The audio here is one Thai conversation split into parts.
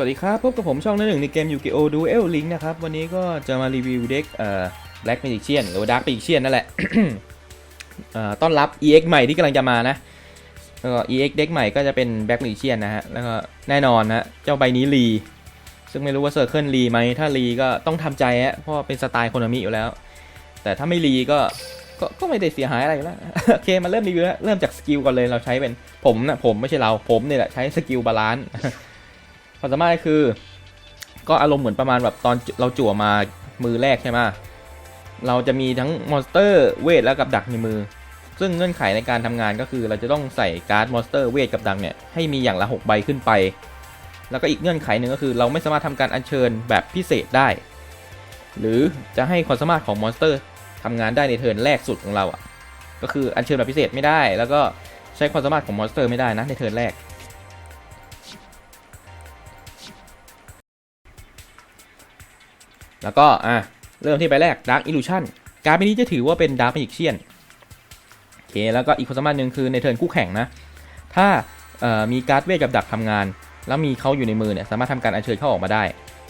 สวัสดีครับ พบกับผมช่องหน้าหนึ่งในเกมยูกิโอดูเอลลิงนะครับ วันนี้ก็จะมารีวิวเด็กเอ่อ Black Magician หรือว่า Dark Magician นั่นแหละเอ่อต้อนรับ EX ใหม่ที่กำลังจะมานะ แล้วก็ EX เด็กใหม่ก็จะเป็น Black Magician นะฮะ แล้วก็แน่นอนนะเจ้าใบนี้รีซึ่งไม่รู้ว่าเซอร์เคิลรีไหมถ้ารีก็ต้องทำใจฮะเพราะเป็นสไตล์โคนามิอยู่แล้ว แต่ถ้าไม่รีก็ก็ก็ไม่ได้เสียหายอะไรแล้วโอเคมาเริ่มรีวิวแล้วเริ่มจากสกิลก่อนเลยเราใช้เป็นผมนะผมไม่ใช่เราผมเนี่ยแหละใช้สกิลบาลานซ์ ความสามารถก็คือ ก็อารมณ์เหมือนประมาณแบบตอนเราจั่วมามือแรกใช่ไหมเราจะมีทั้งมอนสเตอร์เวทและกับดักในมือ ซึ่งเงื่อนไขในการทำงานก็คือ เราจะต้องใส่การ์ดมอนสเตอร์เวทกับดักเนี่ยให้มีอย่างละ 6 ใบขึ้นไป แล้วก็อีกเงื่อนไขหนึ่งก็คือ เราไม่สามารถทำการอัญเชิญแบบพิเศษได้ หรือจะให้ความสามารถของมอนสเตอร์ทำงานได้ในเทิร์นแรกสุดของเราอะ ก็คืออัญเชิญแบบพิเศษไม่ได้ แล้วก็ใช้ความสามารถของมอนสเตอร์ไม่ได้นะในเทิร์นแรก แล้วก็อะเริ่มที่ใบแรก Dark Illusion การ์ดใบนี้จะถือว่าเป็น Dark Magician โอเคแล้วก็อีกความสามารถหนึ่งคือในเทิร์นคู่แข่งนะ ถ้ามีการ์ดเวทกับดักทำงาน แล้วมีเขาอยู่ในมือเนี่ยสามารถทำการอัญเชิญเข้าออกมาได้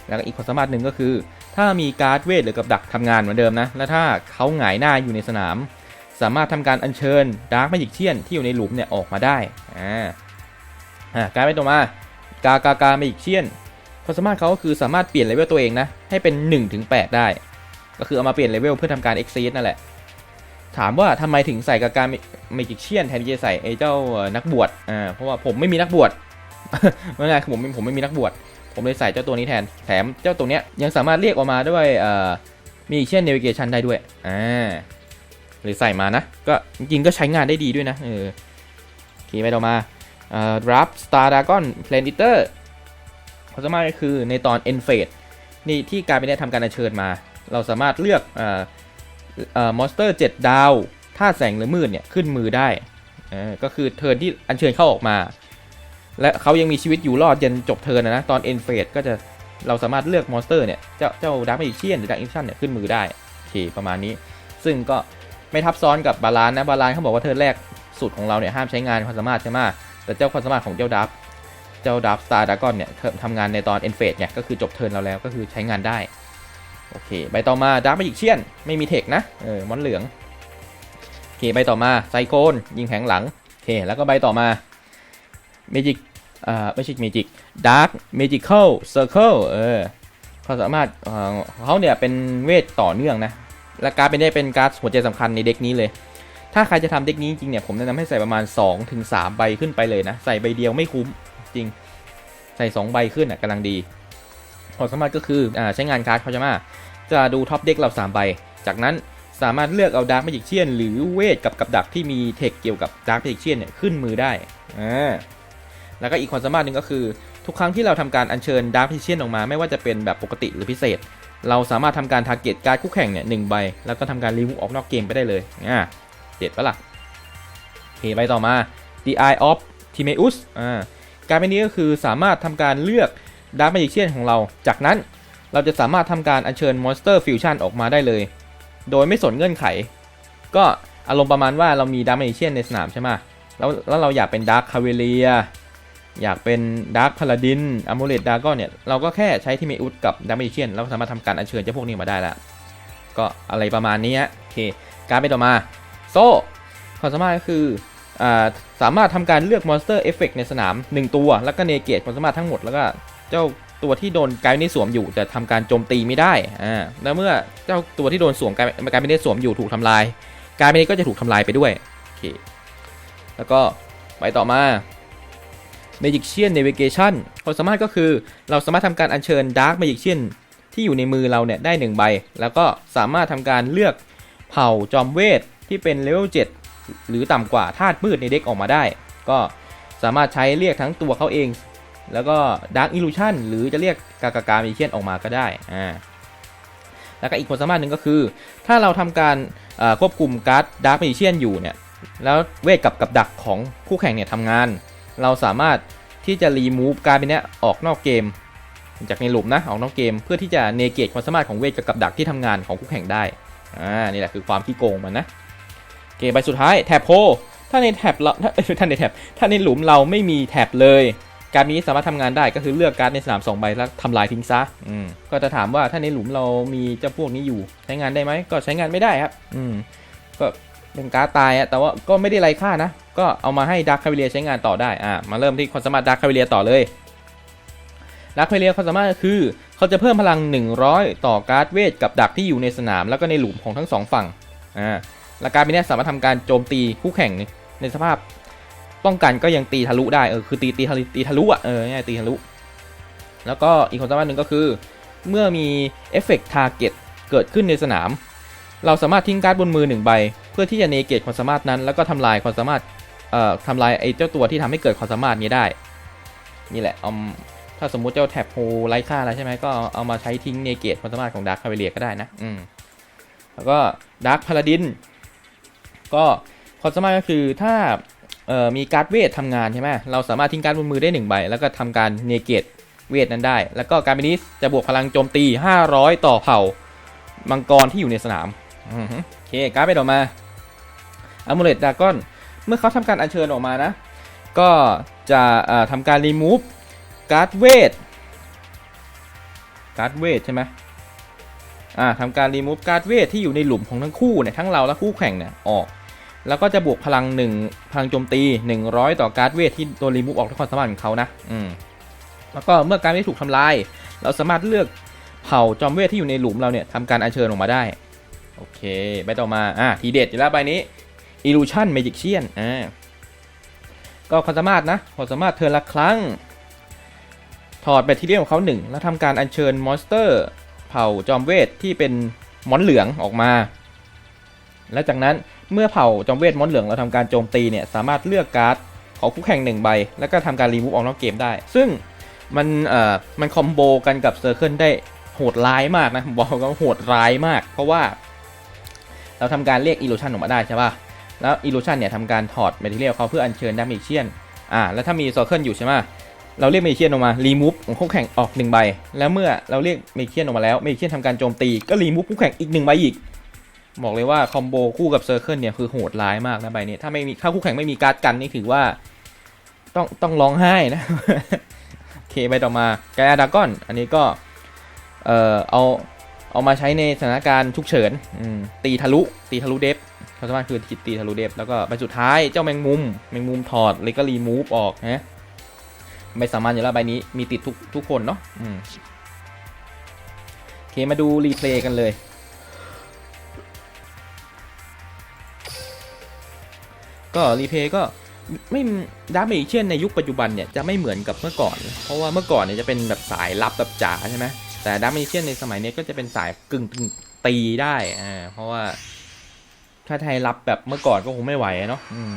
แล้วก็อีกความสามารถหนึ่งก็คือ ถ้ามีการ์ดเวทหรือกับดักทำงานเหมือนเดิมนะ และถ้าเขาหงายหน้าอยู่ในสนาม สามารถทำการอัญเชิญ Dark Magician ที่อยู่ในหลุมเนี่ยออกมาได้อ่าการ์ดไปต่อมากากากา Magician ความสามารถเขาก็คือสามารถเปลี่ยนเลเวลตัวเองนะ ให้เป็น1ถึง8ได้ ก็คือเอามาเปลี่ยนเลเวลเพื่อทำการ exceed นั่นแหละ ถามว่าทำไมถึงใส่กับการ magician แทนที่จะใส่ไอ้เจ้านักบวชอ่าเพราะว่าผมไม่มีนักบวชไม่เป็นไรคือผมผมไม่มีนักบวชผมเลยใส่เจ้าตัวนี้แทนแถมเจ้าตัวเนี้ยยังสามารถเรียกออกมาด้วยเอ่อ magician navigation ได้ด้วยอ่าเลยใส่มานะ ก็จริงก็ใช้งานได้ดีด้วยนะเออโอเคไปต่อมาเอ่อ draft star dragon planeater ความสามารถก็คือในตอน end phase นี่ที่การเป็นได้ทำการอัญเชิญมา เราสามารถเลือกมอนสเตอร์7ดาวธาแสงหรือมืดเนี่ยขึ้นมือได้ก็คือเทิร์นที่อัญเชิญเข้าออกมา และเขายังมีชีวิตอยู่รอดจนจบเทิร์นนะนะตอน end phase ก็จะเราสามารถเลือกมอนสเตอร์เนี่ยเจ้าเจ้าดาร์ m เมจิเชียนหรือดาร์ i อิ c ชันเนี่ยขึ้นมือได้โอเคประมาณนี้ ซึ่งก็ไม่ทับซ้อนกับบาลานนะบาลานเขาบอกว่าเทิร์นแรกสุดของเราเนี่ยห้ามใช้งานความสามารถใช่ไหมแต่เจ้าความสามารถของเจ้าดับ เจ้าดับสตาร์ดากอนเนี่ยทำงานในตอนเอ็นเฟสเนี่ยก็คือจบเทิร์นเราแล้วก็คือใช้งานได้ โอเค ใบต่อมาดับมาจิกเชียน ไม่มีเทคนะเออมอนเหลือง โอเค ใบต่อมาไซโคนยิงแผงหลัง โอเค แล้วก็ใบต่อมาเมจิกอ่าไม่ใช่เมจิกดาร์กเมจิคอลเซอร์เคิลเออความสามารถของเขาเนี่ยเป็นเวทต่อเนื่องนะและการเป็นได้เป็นการ์ดหัวใจสำคัญในเด็กนี้เลย ถ้าใครจะทำเด็กนี้จริงเนี่ยผมแนะนำให้ใส่ประมาณ 2-3ถึง3ใบขึ้นไปเลยนะ ใส่ใบเดียวไม่คุ้ม ริง ใส่ 2 ใบขึ้นอะกำลังดีความสามารถก็คืออใช้งานการ์ดเขาจะมาจะดูท็อปเด็กเรา3ใบ จากนั้นสามารถเลือกเอาดาร์ m มจิกเชียนหรือเวทกับกับดักที่มีเทคเกี่ยวกับดาร์ m มจิกเชียนเนี่ยขึ้นมือได้อ่าแล้วก็อีกความสามารถหนึ่งก็คือ ทุกครั้งที่เราทำการอัญเชิญดาร์ m มจิกเชียนออกมา ไม่ว่าจะเป็นแบบปกติหรือพิเศษ เราสามารถทำการทาร์เก็ตการ์ดคู่แข่งเนี่ยหนึ่งใบ แล้วก็ทำการรีมูฟออกนอกเกมไปได้เลยอ่าเด็ดปะล่ะโอเคใบต่อมา The Eye of Timeus อ่า การเป็นนี้ก็คือสามารถทำการเลือกดาร์ m ม g จิเชียนของเรา จากนั้นเราจะสามารถทำการอัญเชิญมอนสเตอร์ฟิวชั่นออกมาได้เลย โดยไม่สนเงื่อนไข ก็อารมณ์ประมาณว่าเรามีดาร์ m ม g จิเชียนในสนามใช่ไหมแล้วแล้วเราอยากเป็นดาร์คคาเวเลียอยากเป็นดาร์คพาลาดินอะมูเลตดาร์กอนเนี่ย เราก็แค่ใช้ที่เมอุสกับดาร์ m ม g จิเชียนเราก็สามารถทำการอัญเชิญเจ้าพวกนี้มาได้ล้วก็อะไรประมาณนี้ฮะโอเค การไปต่อมา โซ่ความสามารถก็คือ สามารถทำการเลือกมอนสเตอร์เอฟเฟกในสนาม 1 ตัว แล้วก็เนเกตความสามารถทั้งหมด แล้วก็เจ้าตัวที่โดนกายไม่ได้สวมอยู่จะทำการโจมตีไม่ได้อ่าแล้วเมื่อเจ้าตัวที่โดนสวมกายกายไม่ได้สวมอยู่ถูกทำลาย กายไม่ได้ก็จะถูกทำลายไปด้วยโอเคแล้วก็ไปต่อมา Magician Navigation ความสามารถก็คือเราสามารถทำการอัญเชิญ Dark Magician ที่อยู่ในมือเราเนี่ยได้ 1 ใบ แล้วก็สามารถทำการเลือกเผ่าจอมเวทที่เป็นเลเวล7 หรือต่ำกว่าธาตุมืดในเด็กออกมาได้ ก็สามารถใช้เรียกทั้งตัวเขาเอง แล้วก็ Dark Illusion หรือจะเรียกกากากามิเชียนออกมาก็ได้อ่าแล้วก็อีกความสามารถหนึ่งก็คือ ถ้าเราทำการควบคุมการ์ด Dark Magician อยู่เนี่ยแล้วเวทกับกับดักของคู่แข่งเนี่ยทำงาน เราสามารถที่จะรีมูฟการ์ดเนี้ยออกนอกเกม จากในหลุมนะออกนอกเกม เพื่อที่จะเนเกตความสามารถของเวทกับกับดักที่ทำงานของคู่แข่งได้อ่านี่แหละคือความขี้โกงมันนะ เกใบสุดท้ายแท็บโพถ้าในแท็บเราถ้าในแท็บถ้าในหลุมเราไม่มีแท็บเลย การนี้สามารถทำงานได้ก็คือเลือกการ์ดในสนามสองใบแล้วทำลายทิ้งซะอืมก็จะถามว่าถ้าในหลุมเรามีเจ้าพวกนี้อยู่ใช้งานได้ไหมก็ใช้งานไม่ได้ครับ อืมก็เป็นการ์ดตายอะแต่ว่าก็ไม่ได้ไรค่านะ ก็เอามาให้ดักคคาเวเลียใช้งานต่อได้อ่ามาเริ่มที่ความสามารถดักคคาเวเลียต่อเลยดักคคาเวเลียความสามารถคือ เขาจะเพิ่มพลัง 100 ต่อการ์ดเวทกับดักที่อยู่ในสนามแล้วก็ในหลุมของทั้งสองฝั่งอ่า และการดนี้สามารถทำการโจมตีคู่แข่งในสภาพป้องกันก็ยังตีทะลุได้เออคือตีตีทะลุตีทะลุอะเออง่ายตีทะลุ แล้วก็อีกความสามารถหนึ่งก็คือ เมื่อมีเอฟเฟกต์ทาร์เก็ตเกิดขึ้นในสนาม เราสามารถทิ้งการ์ดบนมือหนึ่งใบ เพื่อที่จะเนเกตความสามารถนั้น แล้วก็ทำลายความสามารถเอ่อทำลายไอ้เจ้าตัวที่ทำให้เกิดความสามารถนี้ได้ นี่แหละเอาถ้าสมมุติเจ้าแท็บโฮไร้ค่าแล้วใช่ไหมก็เอามาใช้ทิ้งเนเกตความสามารถของดาร์คคาเวเลียก็ได้นะอืมแล้วก็ดาร์คพาลาดิน ก็ความสามารถก็คือถ้ามีการ์ดเวททำงานใช่ไหมเราสามารถทิ้งการ์ดบนมือได้หนึ่งใบแล้วก็ทำการเนเกตเวทนั้นได้ แล้วก็การเป็นนี้จะบวกพลังโจมตี 500 ต่อเผ่ามังกรที่อยู่ในสนามโอเคการ์ดไปต่อมาอ m u l e t Dragon เมื่อเขาทำการอัญเชิญออกมานะ ก็จะทำการรีมูฟการ์ดเวทการ์ดเวทใช่ไหมอ่าทำการรีมูฟการ์ดเวทที่อยู่ในหลุมของทั้งคู่เนี่ยทั้งเราและคู่แข่งเนี่ยออก แล้วก็จะบวกพลังหนึ่งพลังโจมตี 100 ต่อการ์ดเวทที่โดนรีมูฟออกด้วยความสามารถของเขานะอืมแล้วก็เมื่อการ์ดเวทถูกทำลาย เราสามารถเลือกเผ่าจอมเวทที่อยู่ในหลุมเราเนี่ยทำการอัญเชิญออกมาได้ โอเคใบต่อมาอะทีเด็ดอยู่แล้วใบนี้ Illusion Magician อ่าก็ความสามารถนะความสามารถเทิร์นละครั้ง ถอดแบตเทีเรียมของเขาหนึ่งแล้วทำการอัญเชิญมอนสเตอร์ เผ่าจอมเวทที่เป็นมอนเหลืองออกมา และจากนั้น เมื่อเผ่าจอมเวทมอนเหลืองเราทำการโจมตีเนี่ยสามารถเลือกการ์ดของคู่แข่งหนึ่งใบ แล้วก็ทำการรีมูฟออกนอกเกมได้ ซึ่งมันเอ่อมันคอมโบกันกับเซอร์เคิลได้โหดร้ายมากนะผมบอกว่าโหดร้ายมาก เพราะว่า เราทำการเรียกอิลูชันออกมาได้ใช่ป่ะแล้วอิลูชันเนี่ยทำการถอดแมทเทียลเขาเพื่ออัญเชิญดามิเชียนอ่าแล้วถ้ามีเซอร์เคิลอยู่ใช่ไหมเราเรียกเมเชียนออกมารีมูฟของคู่แข่งออกหนึ่งใบแล้วเมื่อเราเรียกเมเชียนออกมาแล้วเมเชียนทำการโจมตีก็รีมูฟคู่แข่งอีกหนึ่งใบอีก บอกเลยว่าคอมโบคู่กับเซอร์เคิลเนี่ยคือโหดร้ายมากนะใบนี้ถ้าไม่มีถ้าคู่แข่งไม่มีการ์ดกันนี่ถือว่า ต้องต้องร้องไห้นะโอเคใบต่อมาแกดากอน อันนี้ก็เอ่อเอาเอามาใช้ในสถานการณ์ฉุกเฉินตีทะลุตีทะลุเดฟเขาสามารถคือตีทะลุเดฟแล้วก็ใบสุดท้ายเจ้าแมงมุมแมงมุมถอดเลยก็รีมูฟออกนะไม่สามารถอยู่แล้วใบนี้มีติดทุกทุกคนเนาะโอเคมาดูรีเพลย์กันเลย ก็รีเพย์ก็ไม่ดาเมจเช่นในยุคปัจจุบันเนี่ยจะไม่เหมือนกับเมื่อก่อน เพราะว่าเมื่อก่อนเนี่ยจะเป็นแบบสายลับแบบจ๋าใช่ไหมแต่ดาเมจเช่นในสมัยนี้ก็จะเป็นสายกึ่งึงตีได้อ่าเพราะว่าถ้าไทยรับแบบเมื่อก่อนก็คงไม่ไหวเนาะอืม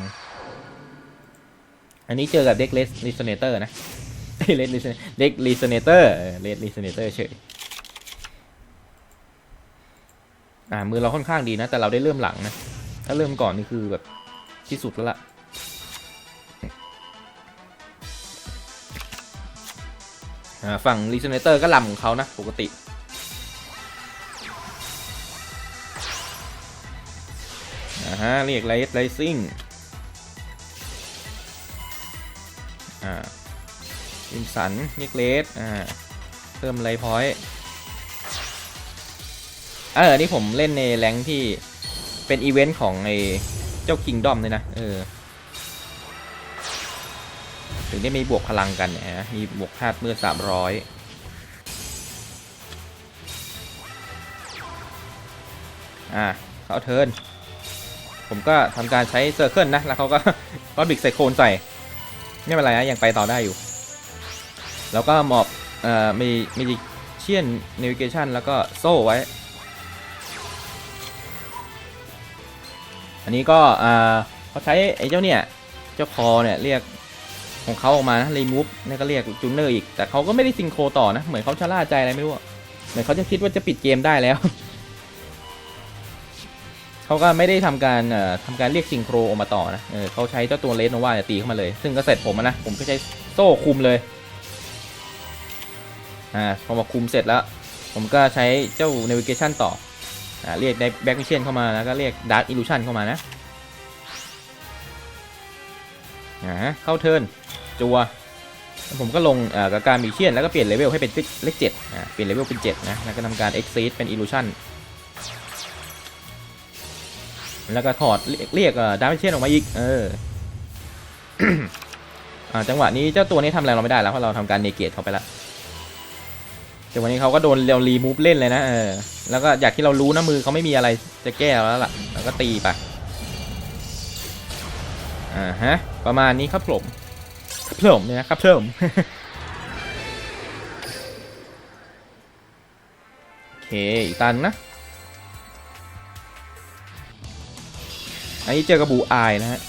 อันนี้เจอกับเด็กเลสลิสเนเตอร์นะเลสลิสเด็กลิสเนเตอร์เลสลิสเนเตอร์เฉยอ่ามือเราค่อนข้างดีนะ แต่เราได้เริ่มหลังนะ ถ้าเริ่มก่อนนี่คือแบบ ที่สุดแล้วล่ะอ่าฝั่งรีเซเนเตอร์ก็ลำของเขานะ ปกติ อ่าฮะ เรียกไลท์ไลซิ่ง อ่าอิมสันเรียกเลสอ่า เพิ่มไลท์พอยต์เออนี่ผมเล่นในแรงที่เป็นอีเวนต์ของไอ เจ้าคิงดอมเลยนะ เออ ถึงได้มีบวกพลังกันเนี่ยนะมีบวกธาตุเมื่อสามร้อยอ่าเขาเทิร์น ผมก็ทำการใช้เซอร์เคิลนะ แล้วเขาก็ก็บิกไซโคนใส่ ไม่เป็นไรนะยังไปต่อได้อยู่ แล้วก็หมอบ เอ่อ มีมีเชียนเนวิเกชันแล้วก็โซ่ไว้ นนี้ก็อ่าเขาใช้ไอ้เจ้าเนี่ย เจ้าคอเนี่ยเรียกของเขาออกมานะรีมูฟนี่ก็เรียกจูเนอร์อีก แต่เขาก็ไม่ได้ซิงโครต่อนะ เหมือนเขาชะล่าใจอะไรไม่รู้ เหมือนเขาจะคิดว่าจะปิดเกมได้แล้ว เขาก็ไม่ได้ทำการเอ่อทำการเรียกซิงโครออกมาต่อนะเออเขาใช้เจ้าตัวเลสโนวาเนี่ยตีเข้ามาเลย ซึ่งก็เสร็จผมนะ ผมก็ใช้โซ่คุมเลย อ่า พอมาคุมเสร็จแล้ว ผมก็ใช้เจ้า navigation ต่อ เรียกได้แบ็กมิเชนเข้ามาแล้วก็เรียกดาร์ i อิลูชันเข้ามานะอ่าเข้าเทิร์นจัวผมก็ลงอ่อกับการมีเชียนแล้วก็เปลี่ยนเลเวลให้เป็นเลขเจ็ดอ่าเปลี่ยนเลเวลเป็นเจ็ดนะแล้วก็ทำการ exceed เป็น illusion แล้วก็ถอดเรียกเรียกดาร์เชียนออกมาอีกเอออ่าจังหวะนี้เจ้าตัวนี้ทำอะไรเราไม่ได้แล้วเพราะเราทำการเนเกตเขาไปแล้ว แต่วันนี้เขาก็โดนเรียวรีมูฟเล่นเลยนะเออแล้วก็อยากที่เรารู้นะมือเขาไม่มีอะไรจะแก้แล้วล่ะแล้วก็ตีไปอ่าฮะประมาณนี้ครับผมครับผมเนี่ยนะครับผมโอเคอีตันนะอันนี้เจอกับบูอายนะฮะ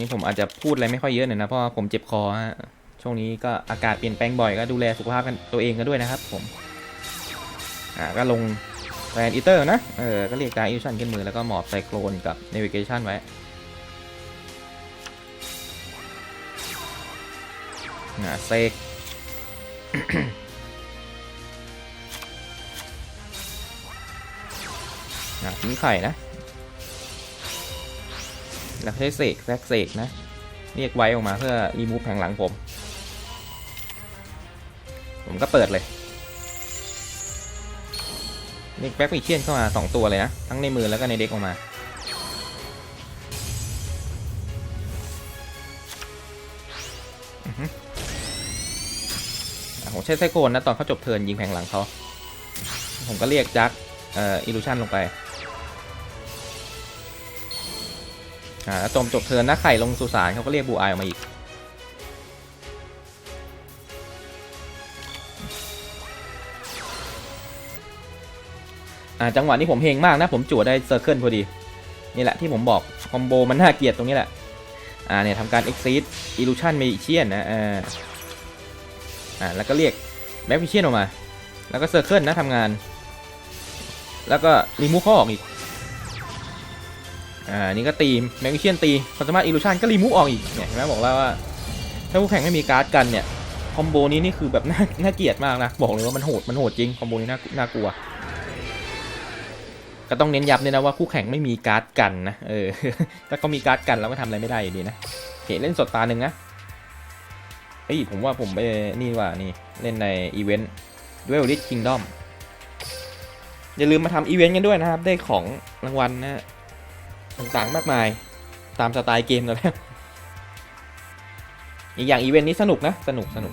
นี้ผมอาจจะพูดอะไรไม่ค่อยเยอะหน่อยนะเพราะว่าผมเจ็บคอฮะช่วงนี้ก็อากาศเปลี่ยนแปลงบ่อยก็ดูแลสุขภาพกันตัวเองกันด้วยนะครับ ผม อ่าก็ลงแรนอีเตอร์นะ เออ ก็เรียกการอิลชันขึ้นมือแล้วก็หมอบไซโครนกับเนวิเกชันไว้อ่าเซกอะทิ้งไข่นะ แล้วใช้เสกแซกเสกนะ เรียกไว้ออกมาเพื่อรีมูฟแผงหลังผม ผมก็เปิดเลยเรียกแบ็กมีเชียนเข้ามา 2 ตัวเลยนะ ทั้งในมือแล้วก็ในเด็กออกมา ผมใช้ไซโคนนะ ตอนเขาจบเทิร์นยิงแผงหลังเขา ผมก็เรียกจักเอ่ออิลูชันลงไป อ่าแล้วจมจบเทินนะไข่ลงสุสานเขาก็เรียกบูอายออกมาอีก อ่าจังหวะนี้ผมเฮงมากนะ ผมจั่วได้เซอร์เคิลพอดี นี่แหละที่ผมบอก คอมโบมันน่าเกลียดตรงนี้แหละ อ่าเนี่ยทำการ exceed illusion magician นะอ่าอ่าแล้วก็เรียก magician ออกมา แล้วก็เซอร์เคิลนะทำงาน แล้วก็รีมูฟเขาออกอีก อ่านี่ก็ตีแมกนีเชียนตีความสามารถอิลูชันก็รีมูฟออกอีกเนี่ยเห็นไหมบอกแล้วว่า ถ้าผู้แข่งไม่มีการ์ดกันเนี่ยคอมโบนี้นี่คือแบบน่าน่าเกลียดมากนะบอกเลยว่ามันโหดมันโหดจริงคอมโบนี้น่าน่ากลัว ก็ต้องเน้นย้ำด้วยนะว่าคู่แข่งไม่มีการ์ดกันนะเออถ้าเขามีการ์ดกันเราก็ทำอะไรไม่ได้อยู่ดีนะโอเคเล่นสดตาหนึ่งนะเฮ้ยผมว่าผมไปนี่ว่านี่เล่นในอีเวนต์ Duel Lit Kingdom อย่าลืมมาทำอีเวนต์กันด้วยนะครับ ได้ของรางวัลนะ ต่างๆ มากมาย ตามสไตล์เกมนะแล้วอีกอย่างอีเวนต์นี้สนุกนะ สนุกสนุก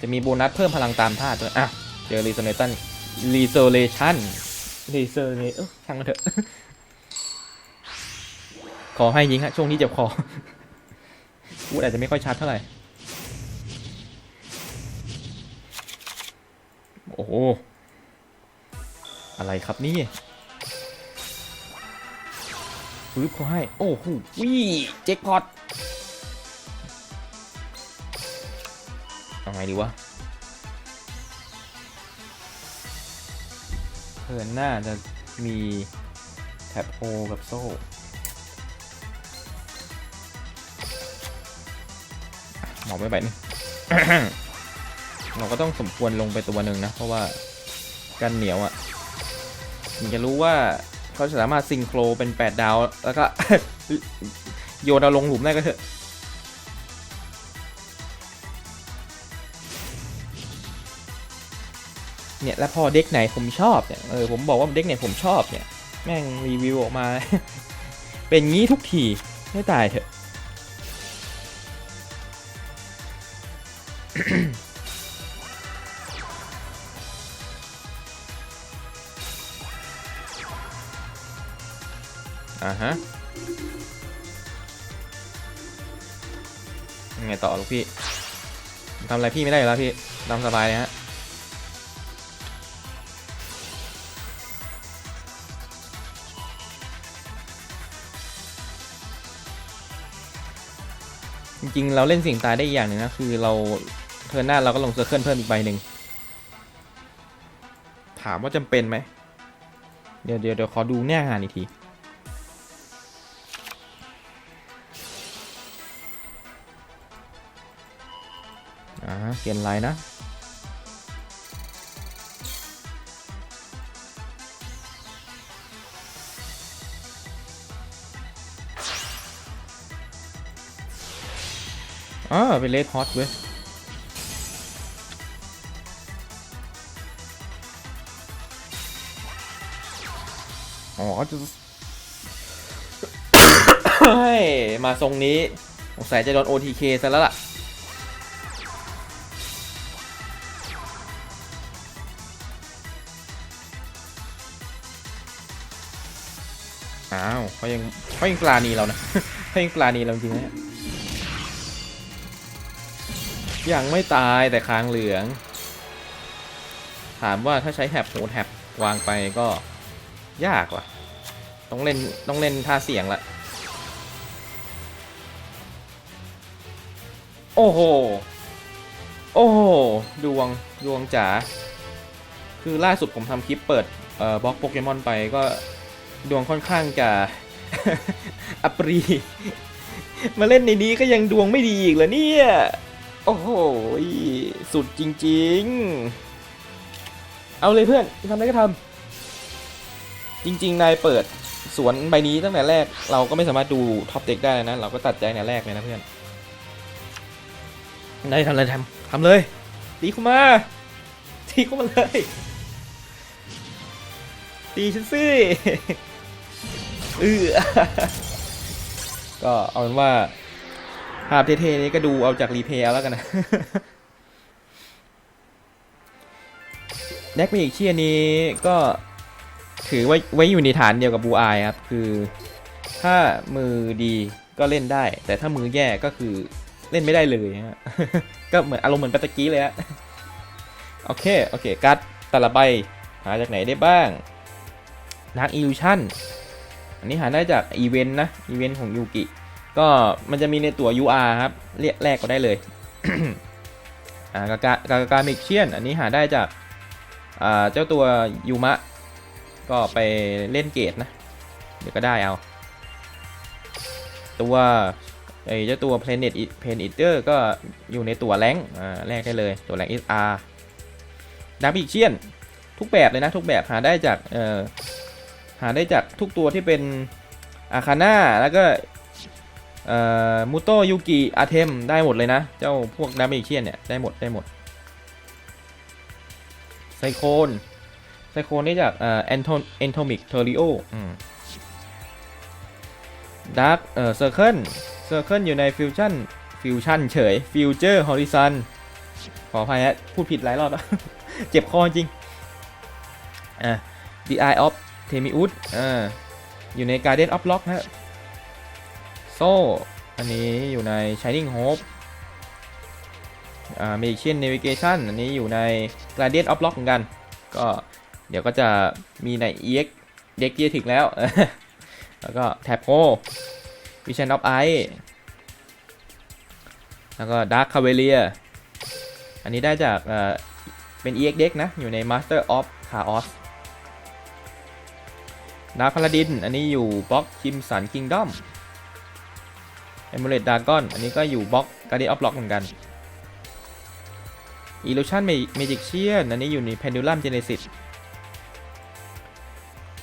จะมีโบนัสเพิ่มพลังตามท่าด้วยอะ เจอรีโซเนตันรีโซเลชันรีโซเนเออช่างมันเถอะ ขอให้ยิงฮะ ช่วงนี้เจ็บคอพูดอาจจะไม่ค่อยชัดเท่าไหร่ โอ้โห อะไรครับนี่ ฟื้บเขาให้ โอ้โหวิเจ็คพอตเอาไงดีวะเพื่อนน่าจะมีแท็บโฮกับโซ่หมอกไม่ไปนี่เราก็ต้องสมควรลงไปตัวหนึ่งนะ เพราะว่ากันเหนียวอะ่ะถึงจะรู้ว่า เขาจะสามารถซิงโครเป็น 8 ดาว แล้วก็ โยนเอาลงหลุมได้ก็เถอะ เนี่ย แล้วพอเด็กไหนผมชอบเนี่ย เออ ผมบอกว่าเด็กไหนผมชอบเนี่ย แม่งรีวิวออกมา เป็นงี้ทุกที ไม่ตายเถอะ อ่าฮะยังไงต่อลูกพี่ทำอะไรพี่ไม่ได้แล้วพี่ตามสบายเลยฮะจริงๆ เราเล่นสิ่งตายได้อีกอย่างหนึ่งนะคือเราเทิร์นหน้าเราก็ลงเซอร์เคิลเพิ่มอีกใบหนึ่งถามว่าจำเป็นไหม เดี๋ยวเดี๋ยวเดี๋ยวขอดูแน่งานอีกที เปลี่ยนไรนะอ่าเป็นเลดฮอตเว้ยอ๋อจะมาทรงนี้สงสัยจะโดน OTK ซะแล้วล่ะ เขายังปลานีเรานะเขายังปลานีเราจริงนะยังไม่ตายแต่ค้างเหลือง ถามว่าถ้าใช้แฮบโหแฮบวางไปก็ยากว่ะ ต้องเล่นต้องเล่นท่าเสียงละโอ้โห โอ้โห ดวง ดวงจ๋า คือล่าสุดผมทำคลิปเปิด เอ่อ บล็อกโปเกมอนไปก็ดวงค่อนข้างจะ อปรี มาเล่นในนี้ก็ยังดวงไม่ดีอีกเหรอเนี่ย โอ้โห สุดจริง ๆ เอาเลยเพื่อนทำอะไรก็ทำจริง ๆ นายเปิดสวนใบนี้ตั้งแต่แรก เราก็ไม่สามารถดูท็อปเด็กได้นะ เราก็ตัดใจในแรกเลยนะเพื่อนนายทำอะไรทำทำเลยตีเข้ามาตีเข้ามาเลยตีฉันสิ เออก็เอาเป็นว่าภาพเท่ๆนี้ก็ดูเอาจากรีเพลย์แล้วกันนะแดกเมจิกเชียนี้ก็ถือไว้ไว้อยู่ในฐานเดียวกับบูอายครับ คือถ้ามือดีก็เล่นได้ แต่ถ้ามือแย่ก็คือเล่นไม่ได้เลยฮะก็เหมือนอารมณ์เหมือนปตะกี้เลยฮะโอเค โอเค การ์ดแต่ละใบหาจากไหนได้บ้างนักอิลูชัน อันนี้หาได้จากอีเวนต์นะ อีเวนต์ของยูกิ ก็มันจะมีในตัว UR ครับ เรียกแรกก็ได้เลยอ่ากากากากามิกเชียน อันนี้หาได้จากอ่าเจ้าตัวยูมะ ก็ไปเล่นเกตนะ เดี๋ยวก็ได้เอา ตัวไอ้เจ้าตัว Planet Eat- Planet Eater ก็อยู่ในตัวแรงอ่าแรกได้เลยตัวแรง SR ดาบิเชียน ทุกแบบเลยนะ ทุกแบบหาได้จากเอ่อ หาได้จากทุกตัวที่เป็นอาคาน่าแล้วก็มูโตยูกิอาเทมได้หมดเลยนะ เจ้าพวกดาบิเชียนเนี่ย ได้หมดได้หมดไซโคนไซโคนนี่จากเอ่อแอนโทแอนโทมิกเทอริโอดาร์กเอ่อเซอร์เคิลเซอร์เคิลอยู่ในฟิวชั่นฟิวชั่นเฉยฟิวเจอร์ฮอริซอนขออภัยฮะพูดผิดหลายรอบแล้ว เจ็บคอจริงอะ The Eye of Temius อ่าอยู่ใน Guardian of Lock ฮะโซ่อันนี้อยู่ใน Shining Hope อ่า Magician Navigation อันนี้อยู่ใน Guardian of Lock เหมือนกัน ก็เดี๋ยวก็จะมีใน EX เด็กเกียร์ถึงแล้ว แล้วก็ Tap Ho Vision of Eye แล้วก็ Dark Cavalier อันนี้ได้จากเอ่อเป็น EX deck นะ อยู่ใน Master of Chaos ดาร์คพาลาดิน อันนี้อยู่บล็อกคิมสันคิงดอมเอมูเลตดากอนอันนี้ก็อยู่บล็อกการ์เดียออฟล็อกเหมือนกันอีลูชันเมจิกเชียนอันนี้อยู่ในเพนดูลัมเจเนซิส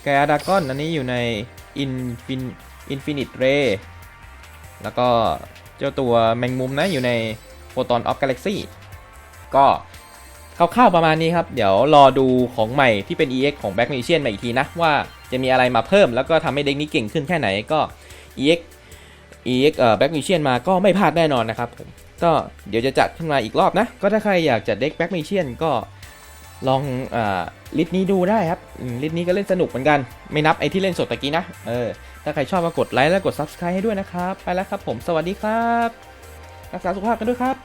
แกดากอนอันนี้อยู่ในอินฟินอินฟินิตเรแล้วก็เจ้าตัวแมงมุมนะอยู่ในโ h ตอนออฟกาแล็กซี่ก็คร่าวๆประมาณนี้ครับ เดี๋ยวรอดูของใหม่ที่เป็น EX ของ Black Magician มาอีกทีนะว่า จะมีอะไรมาเพิ่ม แล้วก็ทำให้เด็กนี้เก่งขึ้นแค่ไหนก็ EX EX เอ่อ Black Magician มาก็ไม่พลาดแน่นอนนะครับผมก็เดี๋ยวจะจัดขึ้นมาอีกรอบนะ ก็ถ้าใครอยากจัดเด็ก Black Magician ก็ลองอ่าลิสต์นี้ดูได้ครับลิสต์นี้ก็เล่นสนุกเหมือนกัน ไม่นับไอที่เล่นสดตะกี้นะเออถ้าใครชอบก็กดไลค์และกด Subscribe ให้ด้วยนะครับ ไปแล้วครับผมสวัสดีครับ รักษาสุขภาพกันด้วยครับ